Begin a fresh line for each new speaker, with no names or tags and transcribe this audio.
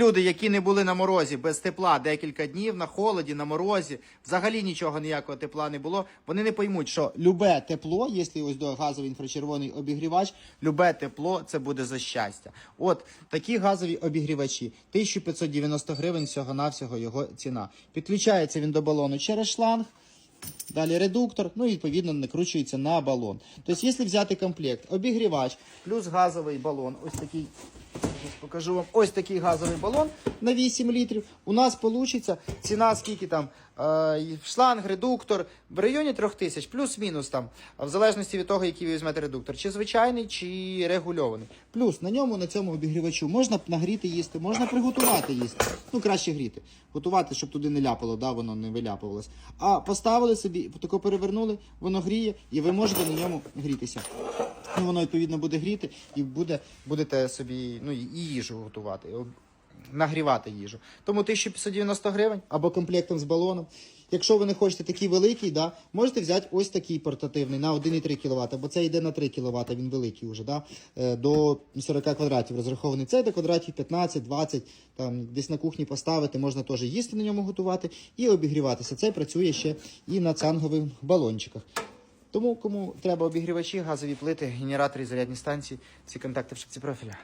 Люди, які не були на морозі без тепла декілька днів, на холоді, на морозі, взагалі нічого ніякого тепла не було. Вони не поймуть, що любе тепло, якщо ось до газовий інфрачервоний обігрівач, любе тепло це буде за щастя. От такі газові обігрівачі, 1590 гривень всього навсього його ціна. Підключається він до балону через шланг. Далі редуктор, ну і відповідно накручується на балон. Тобто, якщо взяти комплект, обігрівач плюс газовий балон, ось такий, зараз покажу вам, ось такий газовий балон на 8 літрів. У нас вийде ціна скільки там, е, шланг, редуктор в районі 3000, плюс-мінус там, в залежності від того, який ви візьмете редуктор, чи звичайний, чи регульований. Плюс на ньому, на цьому обігрівачу, можна нагріти їсти, можна приготувати їсти. Ну, краще гріти. Готувати, щоб туди не ляпало, да, воно не виляпувалось. А поставили собі, тако перевернули, воно гріє, і ви можете на ньому грітися. Ну, воно відповідно буде гріти і буде, будете собі ну, і їжу готувати, нагрівати їжу. Тому 1590 гривень або комплектом з балоном. Якщо ви не хочете такий великий, да, можете взяти ось такий портативний на 1,3 кВт, бо це йде на 3 кВт, він великий вже, да, е, до 40 квадратів розрахований. Це до квадратів 15-20, там десь на кухні поставити, можна теж їсти на ньому готувати і обігріватися. Це працює ще і на цангових балончиках. Тому кому треба обігрівачі, газові плити, генератори, зарядні станції, ці контакти в шапці профіля.